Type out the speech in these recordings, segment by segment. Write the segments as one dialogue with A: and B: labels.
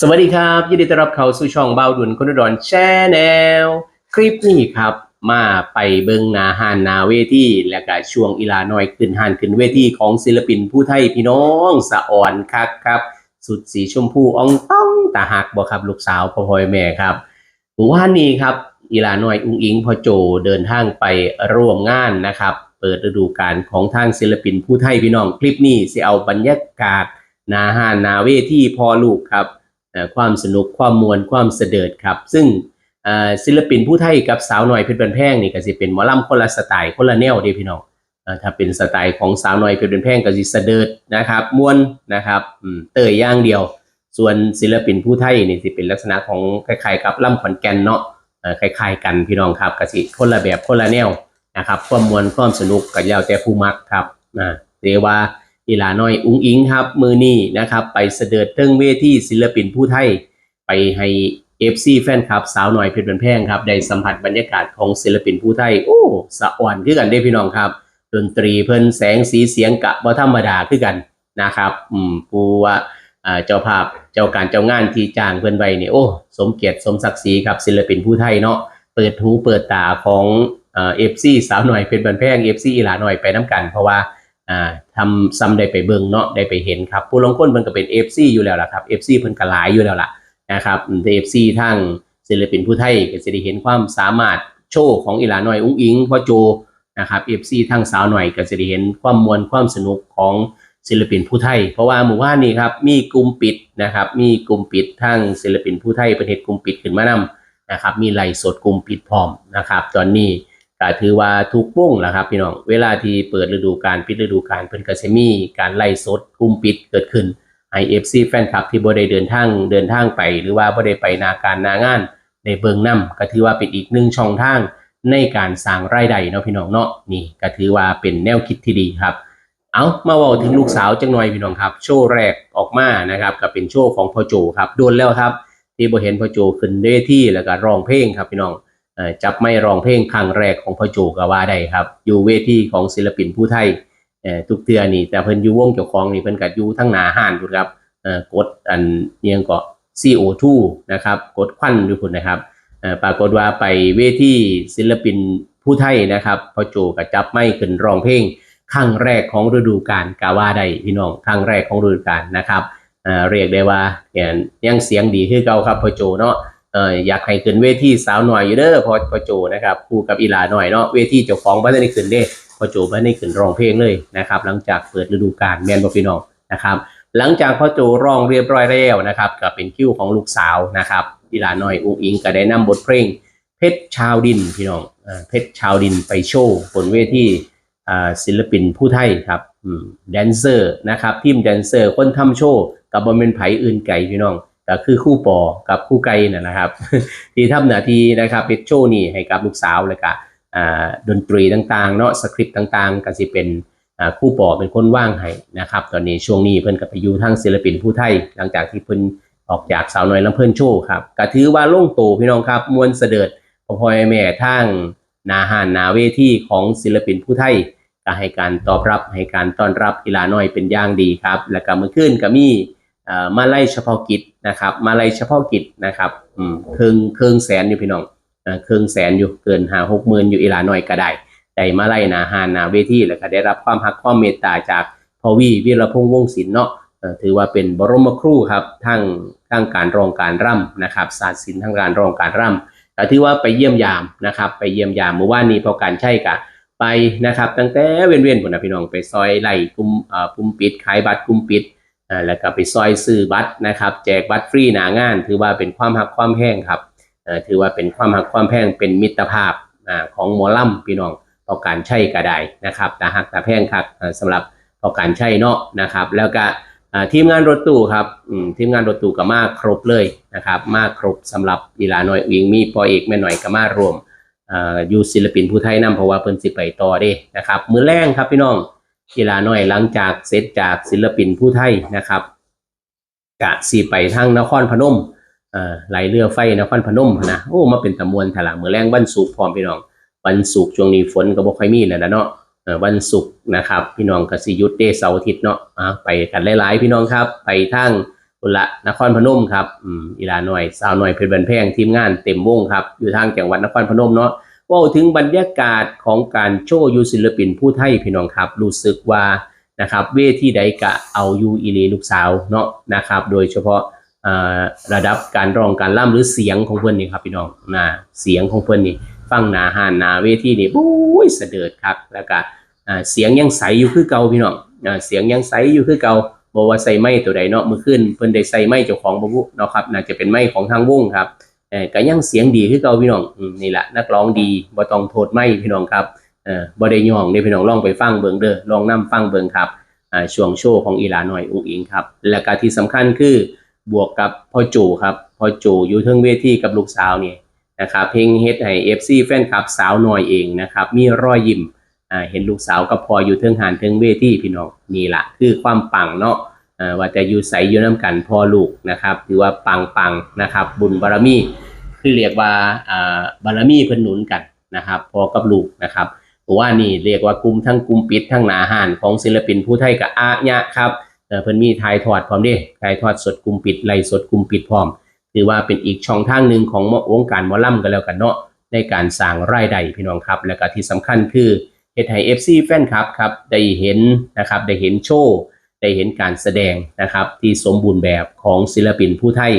A: สวัสดีครับ ยินดีต้อนรับเข้าสู่ช่องเบาดุนคนอุดรแชนแนลคลิปนี้ครับ มาไปเบิงนาหานนาเวทีและก็ช่วงอีลาน้อยขึ้นหานขึ้นเวทีของศิลปินผู้ไทยพี่น้องสะอ่อนคักครับ สุดสีชมพูอ่องต้องตาหักบ่ครับลูกสาวพ่อพอยแม่ครับว่านี้ครับอีลาน้อยอุ้งอิงพ่อโจเดินทางไปร่วมงานนะครับ เปิดฤดูกาลของทางศิลปินผู้ไทยพี่น้องคลิปนี้สิเอาบรรยากาศนาหานนาเวทีพอลูกครับ ความสนุกความมวลความเสดิร์ดครับ ซึ่งศิลปินผู้ไทยกับสาวหน่อยเพชรบันแพงนี่ก็สิเป็นหมอลำคนละสไตล์คนละแนวเด้พี่น้องถ้าเป็นสไตล์ของสาวหน่อยเพชรบันแพงก็สิเสดิร์ดนะครับมวนนะครับเตยย่างเดียว ส่วนศิลปินผู้ไทยนี่สิเป็นลักษณะของคล้ายๆกับล่ำขอนแก่นเนาะคล้ายๆ กันพี่น้องครับก็สิคนละแบบคนละแนวนะครับความมวลความสนุกก็แล้วแต่ผู้มักครับนะเรียกว่า อีหลาน้อยอุ้งอิงครับ มือนี้นะครับ ไปเสด็จเทิงเวทีศิลปินผู้ไทย ไปให้เอฟซีแฟนคลับ สาวหน่อยเพชรบันแพงครับ ได้สัมผัสบรรยากาศของศิลปินผู้ไทย โอ้สะอ่อนคือกันได้พี่น้องครับ ดนตรีเพิ่นแสงสีเสียงกะบ่ธรรมดาคือกันนะครับ อืมผู้ว่าเจ้าภาพเจ้าการเจ้างานที่จ้างเพิ่นไว้นี่โอ้สมเกียรติสมศักดิ์ศรีครับศิลปินผู้ไทยเนาะเปิดหูเปิดตาของเอฟซีสาวหน่อยเพชรบันแพงเอฟซีอีหลาหน่อยไปน้กัน เพราะว่า อ่าทำซ้ำได้ไปเบิ่งเนาะได้ไปเห็นครับผู้ลงคนเพิ่นก็เป็น FC อยู่แล้วล่ะครับ FC เพิ่นก็หลายอยู่แล้วล่ะนะครับแต่ FC ทางศิลปินผู้ไทยก็จะได้เห็นความสามารถโชว์ของอีหลาน้อยอุ้งอิงพ่อโจนะครับ FC ทางสาวหน่อยก็จะได้เห็นความมวลความสนุกของศิลปินผู้ไทย เพราะว่าหมู่บ้านนี้ครับมีกลุ่มปิดนะครับมีกลุ่มปิดทางศิลปินผู้ไทยประเทศกลุ่มปิดขึ้นมานำนะครับมีไลฟ์สดกลุ่มปิดพร้อมนะครับ ตอนนี้ ก็ถือว่าทุกวงแหละครับพี่น้อง เวลาที่เปิดฤดูกาลปิดฤดูกาลเพิ่นก็สิมีการไล่สดกลุ่มปิดเกิดขึ้นให้ FC แฟนคลับที่บ่ได้เดินทางเดินทางไป หรือว่าบ่ได้ไปนาการนางานในเบิงนํก็ถือว่าเป็นอีกหนึ่งช่องทางในการสร้างรายได้เนาะพี่น้องเนาะนี่ก็ถือว่าเป็นแนวคิดที่ดีครับ เอามาว้าถึงลูกสาวจังหน่อยพี่น้องครับ โชว์แรกออกมานะครับก็เป็นโชว์ของพ่อโจครับโดนแล้วครับที่บ่เห็นพ่อโจขึ้นเวทีแล้วก็ร้องเพลงครับพี่น้อง จับไม่ร้องเพลงครั้งแรกของพ่อโจก็ว่าได้ครับ อยู่เวทีของศิลปินผู้ไทยทุกเทือนี่แต่เพิ่นอยู่วงเจ้าของนี่เพิ่นก็อยู่ทั้งหนาห้านพุ่ครับเอ่อกดอันเอียงก็ CO2 นะครับกดควันอยู่พุ่นะครับปรากฏว่าไปเวทีศิลปินผู้ไทยนะครับพ่อโจก็จับไม่ขึ้นร้องเพลงครั้งแรกของฤดูกาลก็ว่าได้พี่น้องครั้งแรกของฤดูกาลนะครับเรียกได้ว่าเอ่อยังเสียงดีคือเก่าครับพ่อโจเนาะ เอออยากให้ขึ้นเวทีสาวหน่อยอยู่เด้อพอพอโจนะครับคู่กับอีหลาหน่อยเนาะเวทีเจ้าของบ้านได้ขึ้นเด้พอโจบ้านได้ขึ้นร้องเพลงเลยนะครับ หลังจากเปิดฤดูกาลแมนบอพี่น้องนะครับหลังจากพ่อโจร้องเรียบร้อยแล้วนะครับก็เป็นคิวของลูกสาวนะครับอีหลาหน่อยอุ้งอิงก็ได้นำบทเพลง เพชรชาวดินพี่น้องเพชรชาวดินไปโชว์บนเวทีศิลปินผู้ไทยครับแดนเซอร์นะครับทีมแดนเซอร์คนทำโชว์กับบอมเมนไผอื่นไก่พี่น้อง ก็คือคู่ปอกับคู่ไก่นะนะครับ ที่ทำหน้าที่นะครับเป็นโชว์นี่ให้กับลูกสาวเลยก็ดนตรีต่างๆเนาะสคริปต์ต่างๆ ก็สิเป็นคู่ปอเป็นคนว่างให้นะครับ ตอนนี้ช่วงนี้เพิ่นก็ไปอยู่ทางศิลปินผู้ไทย หลังจากที่เพิ่นออกจากสาวน้อยลำเพิ่นโชว์ครับก็ถือว่าโล่งโตพี่น้องครับมวลเสด็จพ่อพ่อแม่ทางนาหานนาเวทีของศิลปินผู้ไทยก็ให้การตอบรับให้การต้อนรับกีฬาน้อยเป็นอย่างดีครับ แล้วก็เมื่อคืนก็มี มาไล่เฉพาะกิจนะครับ มาไล่เฉพาะกิจนะครับอืมเครื่องเครื่องแสนอยู่พี่น้องเครื่องแสนอยู่เกินหาหกหมื่นอยู่อีหลาหน่อยก็ได้ได้มาไล่นาหานาเวทีแล้วก็ได้รับความหักความเมตตาจากพอวีวีรพงษ์วงศิลป์เนาะถือว่าเป็นบรมครูครับทั้งทั้งการรองการร่ำนะครับศาสตร์ศิลป์ทั้งการรองการร่ำก็ถือว่าไปเยี่ยมยามนะครับ ไปเยี่ยมยามเมื่อวานนี้พอการใช่กะไปนะครับ ตั้งแต่เว้นๆผมนะพี่น้องไปซอยไล่กลุ่มอ่อกลุ่มปิดขายบัตรกลุ่มปิด แล้วก็ไปซอยซื้อบัตรนะครับ แจกบัตรฟรีหนางาน ถือว่าเป็นความหักความแพงครับถือว่าเป็นความหักความแพงเป็นมิตรภาพอของหมอลำพี่น้องต่อการใช้ก็ได้นะครับแต่หักแต่แพงครับอ่าสำหรับต่อการใช้เนาะนะครับ แล้วก็ทีมงานรถตู้ครับทีมงานรถตู้ก็มาครบเลยนะครับ มาครบสำหรับอีลาหน้อยวิงมีปอเอกแม่หน่อยก็มารวมออยู่ศิลปินผู้ไทยนํเพราะว่าเพิ่นสิไปต่อเด้นะครับ มือแรงครับพี่น้อง กีฬาน้อยหลังจากเสร็จจากศิลปินผู้ไทยนะครับกะสีไปทางนครพนมอ่อไหลเรือไฟนครพนมนะโอ้มาเป็นตะมวนถลามือแรงวันศุกร์พร้อมพี่น้องวันศุกร์ช่วงนี้ฝนก็บ่ค่อยมีแล้วนะเนาะวันศุกร์นะครับ พี่น้องกสิยุดเดเสาร์อาทิตย์เนาะไปกันหลายๆ พี่น้องครับ ไปทางอุละนครพนมครับอีลาหน่อยสาวหน่อยเพชรบันแพงทีมงานเต็มวงครับอยู่ทางจังหวัดนครพนมเนาะ ว่าถึงบรรยากาศของการโชว์ยูศิลปินผู้ไทยพี่น้องครับ รู้สึกว่านะครับเวทีใดกะเอายูอีลีลูกสาวเนาะนะครับ โดยเฉพาะระดับการร้องการล่ำหรือเสียงของเพื่อนนี่ครับพี่น้องนะเสียงของเพื่อนนี่ฟังหนาหานหนาเวทีนี่บุ้ยเสด็จครับแล้วก็เสียงยังใสอยู่คือเก่าพี่น้องเสียงยังใสอยู่คือเก่าบอกว่าใส่ไม้ตัวใดเนาะเมื่อคืนเพิ่นได้ใส่ไม้เจ้าของบ่บุเนาะครับน่าจะเป็นไม้ของทางวงครับ เออก็ยังเสียงดีคือเก่าพี่น้องนี่แหละนักร้องดีบ่ต้องโทษไม้พี่น้องครับเออบ่ได้ย่องเด้พี่น้องลองไปฟังเบิงเด้อลองนํฟังเบิงครับอ่าช่วงโชว์ของอีหลาน้อยอุ้งอิงครับ และก็ที่สำคัญคือบวกกับพ่อโจครับพ่อโจอยู่เทิงเวทีกับลูกสาวนี่นะครับเพลงเฮ็ดให้ FC แฟนคลับสาวหน้อยเองนะครับมีรอยยิ้มอ่าเห็นลูกสาวกับพ่ออยู่เทิงหานเทิงเวทีพี่น้องนี่ละคือความปังเนาะ ว่าจะอยู่ใสอยู่น้ำกันพ่อลูกนะครับถือว่าปังปังนะครับ บุญบารมีคือเรียกว่าบารมีเพิ่นหนุนกันนะครับพ่อกับลูกนะครับเพราะว่านี่เรียกว่ากลุ่มทั้งกลุ่มปิดทั้งหนาหานของศิลปินผู้ไทยกับอาญะครับเพิ่นมีถ่ายทอดพร้อมด้ถ่ายทอดสดกลุ่มปิดไล่สดกลุ่มปิดพร้อมถือว่าเป็นอีกช่องทางหนึ่งของวงการมอลล่ำกันแล้วกันเนาะในการสร้างรายได้พี่น้องครับ และก็ที่สำคัญคือเฮ็ดให้ FC แฟนคลับครับได้เห็นนะครับได้เห็นโชว์ ได้เห็นการแสดงนะครับที่สมบูรณ์แบบของศิลปินผู้ไทย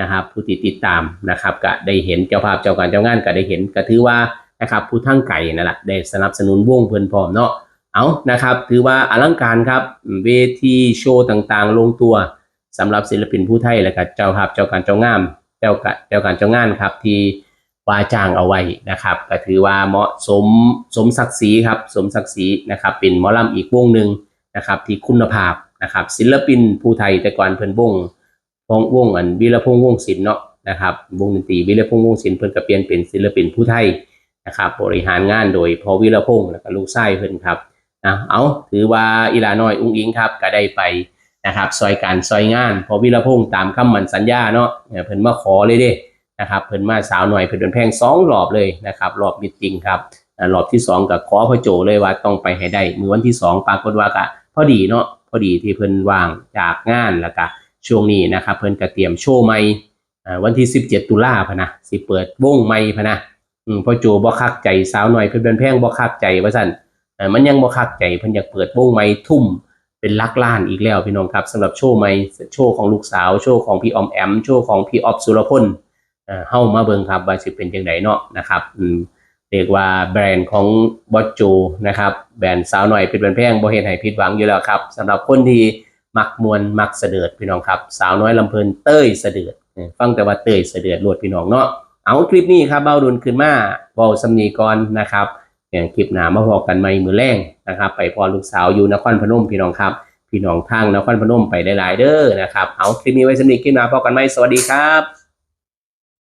A: นะครับผู้ที่ติดตามนะครับก็ได้เห็นเจ้าภาพเจ้าการเจ้างานก็ได้เห็นก็ถือว่านะครับผู้ทั้งไก่นั่นแหละได้สนับสนุนวงเพิ่นพร้อมเนาะเอานะครับถือว่าอลังการครับเวทีโชว์ต่างๆ ลงตัวสำหรับศิลปินผู้ไทยและก็เจ้าภาพเจ้าการเจ้างามเจ้ากะเจ้าการเจ้างานครับที่ว่าจ้างเอาไว้นะครับก็ถือว่าเหมาะสมสมศักดิ์ศรีครับสมศักดิ์ศรีนะครับเป็นหมอลำอีกวงหนึ่ง นะครับที่คุณภาพนะครับศิลปินผู้ไทยแต่ก่อนเพิ่นวงวงวงอันวิรพงษ์วงศิลป์เนาะนะครับวงดนตรีวิรพงษ์วงศิลป์เพิ่นก็เปลี่ยนเป็นศิลปินผู้ไทยนะครับบริหารงานโดยพอวิรพงษ์แล้วก็ลูกชายเพิ่นครับนะเอาถือว่าอีลาน้อยอุ้งอิงครับก็ได้ไปนะครับซอยการซอยงาน พอวิรพงษ์ตามคำมันสัญญาเนาะเพิ่นมาขอเลยเด้นะครับเพิ่นมาสาวหน่อยเพิ่นเป็นแพงสองรอบเลยนะครับรอบมิตติ้งครับรอบที่สองก็ขอพ่อโจเลยว่าต้องไปให้ได้มือวันที่สองปรากฏว่าก็ พอดีเนาะพอดีที่เพิ่นว่างจากงานแล้วก็ช่วงนี้นะครับเพิ่นก็เตรียมโชว์ใหม่วันที่ 17 ตุลาพะนะสิเปิดวงใหม่พะนะอืมพ่อโจบ่คักใจสาวหน่อยเพิ่นเป็นแพงบ่คักใจว่าซั่นมันยังบ่คักใจเพิ่นอยากเปิดวงใหม่ทุ่มเป็นลักล้านอีกแล้วพี่น้องครับสำหรับโชว์ใหม่โชว์ของลูกสาวโชว์ของพี่ออมแอมโชว์ของพี่ออฟสุรพลเอ่อเฮามาเบิ่งครับว่าสิเป็นจังไดเนาะนะครับอืม เรียกว่าแบรนด์ของบอสโจนะครับแบรนด์สาวหน่อยเป็นแพงบ่เห็นให้ผิดหวังอยู่แล้วครับสำหรับคนที่มักมวนมักเสดิร์ดพี่น้องครับ สาวน้อยลำเพลินเต้ยเสดิร์ดฟังแต่ว่าเต้ยเสดิร์ดโลดพี่น้องเนาะเอาคลิปนี้ครับเบาดุนขึ้นมาเบาสำนีก่อนนะครับอย่างคลิปหนามาพอกันใหม่มือแรงนะครับ ไปพอลูกสาวอยู่นครพนมพี่น้องครับ พี่น้องทางนครพนมไปได้หลายๆเด้อนะครับเอาคลิปนี้ไว้สำนีคลิปหนาพอกันไหมสวัสดีครับ